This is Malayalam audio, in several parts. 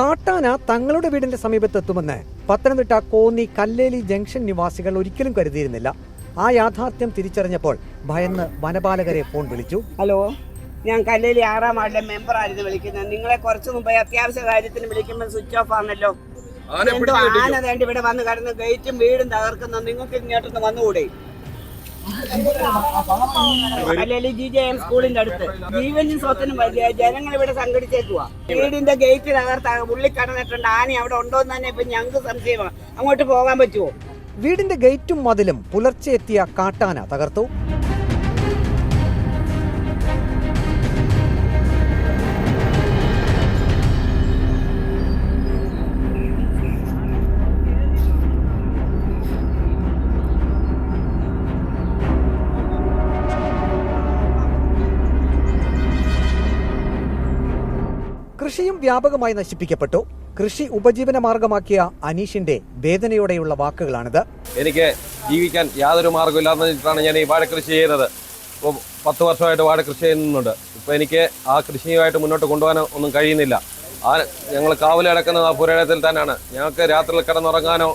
കാട്ടാന തങ്ങളുടെ വീടിന്റെ സമീപത്തെത്തുമെന്ന് പത്തനംതിട്ട കോന്നി കല്ലേലി ജംഗ്ഷൻ നിവാസികൾ ഒരിക്കലും കരുതിയിരുന്നില്ല. ആ യാഥാർത്ഥ്യം തിരിച്ചറിഞ്ഞപ്പോൾ ഭയന്ന് വനപാലകരെ ഫോൺ വിളിച്ചു. ഹലോ ഞാൻ കല്ലേലി ആറാം വാർഡിലെ മെമ്പർ ആയിരുന്നു വിളിക്കുന്നത്. നിങ്ങളെ കുറച്ച് മുമ്പേ അത്യാവശ്യ കാര്യത്തിന് വിളിക്കുമ്പോൾ സ്വിച്ച് ഓഫ് ആണല്ലോ. എന്തോ ആന വേണ്ടി ഇവിടെ വന്ന് കടന്ന് ഗേറ്റും വീടും തകർക്കുന്ന. നിങ്ങൾക്ക് ഇങ്ങോട്ടൊന്ന് വന്നുകൂടെ? കല്ലേലി ജി ജെ എം സ്കൂളിന്റെ അടുത്ത്. ജീവനും സ്വത്തിനും ജനങ്ങൾ ഇവിടെ സംഘടിച്ചേക്കുവാ. വീടിന്റെ ഗേറ്റ് തകർത്ത ഉള്ളിൽ കടന്നിട്ടുണ്ട് ആന അവിടെ ഉണ്ടോ എന്ന് തന്നെ ഇപ്പൊ ഞങ്ങൾക്ക് സംശയമാണ് അങ്ങോട്ട് പോകാൻ പറ്റുമോ വീടിന്റെ ഗേറ്റും മതിലും പുലർച്ചെ എത്തിയ കാട്ടാന തകർത്തു. കൃഷിയും വ്യാപകമായി നശിപ്പിക്കപ്പെട്ടു. കൃഷി ഉപജീവന മാർഗമാക്കിയ അനീഷിന്റെ വേദനയോടെയുള്ള വാക്കുകളാണിത്. എനിക്ക് ജീവിക്കാൻ യാതൊരു മാർഗമില്ലാന്ന് വെച്ചിട്ടാണ് ഞാൻ ഈ വാഴക്കൃഷി ചെയ്യുന്നത് ഇപ്പോൾ പത്ത് വർഷമായിട്ട് വാഴക്കൃഷി ചെയ്യുന്നുണ്ട്. ഇപ്പോൾ എനിക്ക് ആ കൃഷിയുമായിട്ട് മുന്നോട്ട് കൊണ്ടുപോകാൻ ഒന്നും കഴിയുന്നില്ല. ആ ഞങ്ങൾ കാവൽ ആ പുരയിടത്തിൽ തന്നെയാണ്. ഞങ്ങൾക്ക് രാത്രിയിൽ കിടന്നുറങ്ങാനോ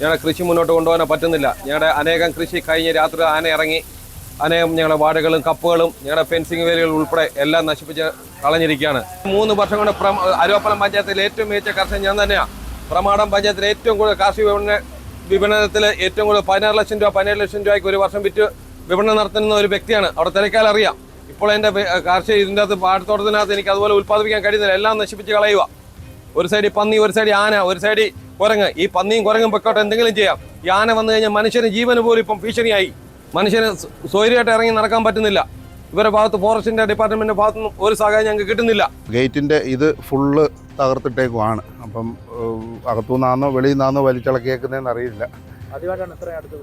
ഞങ്ങളുടെ കൃഷി മുന്നോട്ട് കൊണ്ടുപോകാനോ പറ്റുന്നില്ല. ഞങ്ങളുടെ അനേകം കൃഷി കഴിഞ്ഞ് രാത്രി ആന ഇറങ്ങി അനേകം ഞങ്ങളുടെ വാഴകളും കപ്പുകളും ഞങ്ങളുടെ ഫെൻസിങ് വേലികൾ ഉൾപ്പെടെ എല്ലാം നശിപ്പിച്ച് കളഞ്ഞിരിക്കുകയാണ്. മൂന്ന് വർഷം കൊണ്ട് അരുവപ്പലം പഞ്ചായത്തിൽ ഏറ്റവും മികച്ച കർഷകൻ ഞാൻ തന്നെയാണ് പ്രമാടം പഞ്ചായത്തിലെ ഏറ്റവും കൂടുതൽ കാർഷിക വിപണന വിപണനത്തിൽ ഏറ്റവും കൂടുതൽ പതിനാറ് ലക്ഷം രൂപ പതിനേഴ് ലക്ഷം രൂപയ്ക്ക് ഒരു വർഷം വിറ്റ് വിപണനം നടത്തുന്ന ഒരു വ്യക്തിയാണ്. അവിടെ തിരക്കാൽ അറിയാം. ഇപ്പോൾ എന്റെ കാർഷിക ഇതിന്റെ അകത്ത് പാടത്തോട്ടത്തിനകത്ത് എനിക്ക് അതുപോലെ ഉൽപ്പാദിപ്പിക്കാൻ കഴിയുന്നില്ല. എല്ലാം നശിപ്പിച്ച് കളയുക. ഒരു സൈഡിൽ പന്നി ഒരു സൈഡിൽ ആന ഒരു സൈഡിൽ കുരങ്ങ്. ഈ പന്നിയും കുരങ്ങും പൊക്കോട്ടെ എന്തെങ്കിലും ചെയ്യാം. ഈ ആന വന്നു കഴിഞ്ഞാൽ മനുഷ്യന് ജീവന് പോലും ഇപ്പം ഭീഷണിയായി. മനുഷ്യന് സ്വ- സ്വൈര്യമായിട്ട് ഇറങ്ങി നടക്കാൻ പറ്റുന്നില്ല. ഇവരുടെ ഭാഗത്ത് ഫോറസ്റ്റിന്റെ ഡിപ്പാർട്ട്മെന്റിന്റെ ഭാഗത്തുനിന്നും ഒരു സഹായം ഞങ്ങൾക്ക് കിട്ടുന്നില്ല. ഗേറ്റിന്റെ ഇത് ഫുള്ള് തകർത്തിട്ടേക്കുവാണ്. അപ്പം അകത്തു അകത്തുനിന്നാന്നോ വെളിയിൽ നിന്നാന്നോ വലിച്ചിളക്കിയേക്കുന്നതെന്ന് അറിയില്ല.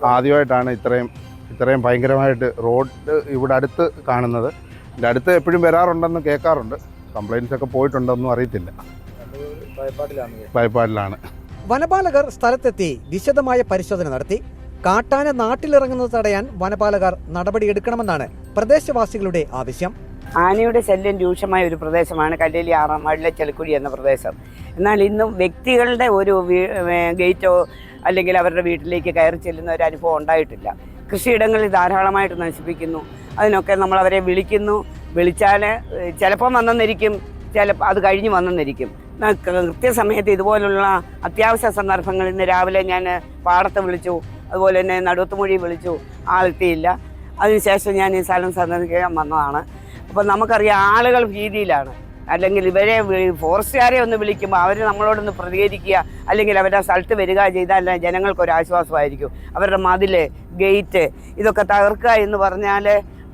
ആദ്യമായിട്ടാണ് ഇത്രയും ഇത്രയും ഭയങ്കരമായിട്ട് റോഡ് ഇവിടെ അടുത്ത് കാണുന്നത്. എന്റെ അടുത്ത് എപ്പോഴും വരാറുണ്ടെന്ന് കേൾക്കാറുണ്ട്. കംപ്ലൈൻസ് ഒക്കെ പോയിട്ടുണ്ടോന്നും അറിയത്തില്ല. ഭയപ്പാടിലാണ്. വനപാലകർ സ്ഥലത്തെത്തി വിശദമായ പരിശോധന നടത്തി. കാട്ടാന നാട്ടിലിറങ്ങുന്നത് തടയാൻ വനപാലകർ നടപടിയെടുക്കണമെന്നാണ് പ്രദേശവാസികളുടെ ആവശ്യം. ആനയുടെ ശല്യം രൂക്ഷമായ ഒരു പ്രദേശമാണ് കല്ലേലി ആറാം വാർഡിലെ എന്ന പ്രദേശം. എന്നാൽ ഇന്നും വ്യക്തികളുടെ ഒരു ഗേറ്റോ അല്ലെങ്കിൽ അവരുടെ വീട്ടിലേക്ക് കയറി ചെല്ലുന്ന ഒരു അനുഭവം ഉണ്ടായിട്ടില്ല. കൃഷിയിടങ്ങളിൽ ധാരാളമായിട്ട് നശിപ്പിക്കുന്നു. അതിനൊക്കെ നമ്മൾ അവരെ വിളിക്കുന്നു. വിളിച്ചാൽ ചിലപ്പം വന്നെന്നിരിക്കും ചിലപ്പോൾ അത് കഴിഞ്ഞ് വന്നെന്നിരിക്കും. കൃത്യസമയത്ത് ഇതുപോലുള്ള അത്യാവശ്യ സന്ദർഭങ്ങളിൽ ഇന്ന് രാവിലെ ഞാൻ പാടത്ത് വിളിച്ചു. അതുപോലെ തന്നെ നടുവത്തുമൊഴി വിളിച്ചു ആളെത്തിയില്ല അതിനുശേഷം ഞാൻ ഈ സ്ഥലം സന്ദർശിക്കാൻ വന്നതാണ്. അപ്പോൾ നമുക്കറിയാം ആളുകൾ ഭീതിയിലാണ്. അല്ലെങ്കിൽ ഇവരെ ഫോറസ്റ്റുകാരെ ഒന്ന് വിളിക്കുമ്പോൾ അവർ നമ്മളോടൊന്ന് പ്രതികരിക്കുക അല്ലെങ്കിൽ അവരുടെ സ്ഥലത്ത് വരിക ചെയ്താൽ ജനങ്ങൾക്കൊരു ആശ്വാസമായിരിക്കും. അവരുടെ മതിൽ ഗേറ്റ് ഇതൊക്കെ തകർക്കുക എന്ന് പറഞ്ഞാൽ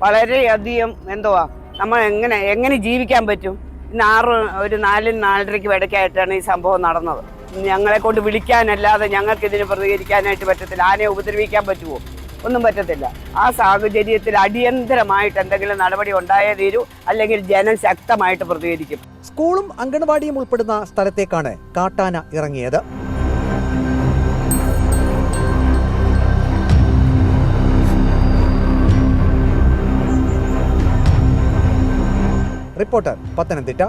വളരെയധികം എന്തുവാ നമ്മൾ എങ്ങനെ എങ്ങനെ ജീവിക്കാൻ പറ്റും? ഇന്ന് ആറ് ഒരു നാലിന് നാലരയ്ക്ക് ഇടയ്ക്കായിട്ടാണ് ഈ സംഭവം നടന്നത്. ഞങ്ങളെ കൊണ്ട് വിളിക്കാനല്ലാതെ ഞങ്ങൾക്ക് ഇതിന് പ്രതികരിക്കാനായിട്ട് പറ്റത്തില്ല. ആനയെ ഉപദ്രവിക്കാൻ പറ്റുമോ? ഒന്നും പറ്റത്തില്ല. ആ സാഹചര്യത്തിൽ അടിയന്തരമായിട്ട് എന്തെങ്കിലും നടപടി ഉണ്ടായേ തീരൂ. അല്ലെങ്കിൽ ജനം ശക്തമായിട്ട് പ്രതികരിക്കും. സ്കൂളും അങ്കണവാടിയും ഉൾപ്പെടുന്ന സ്ഥലത്തേക്കാണ് കാട്ടാന ഇറങ്ങിയത്. റിപ്പോർട്ടർ പത്തനംതിട്ട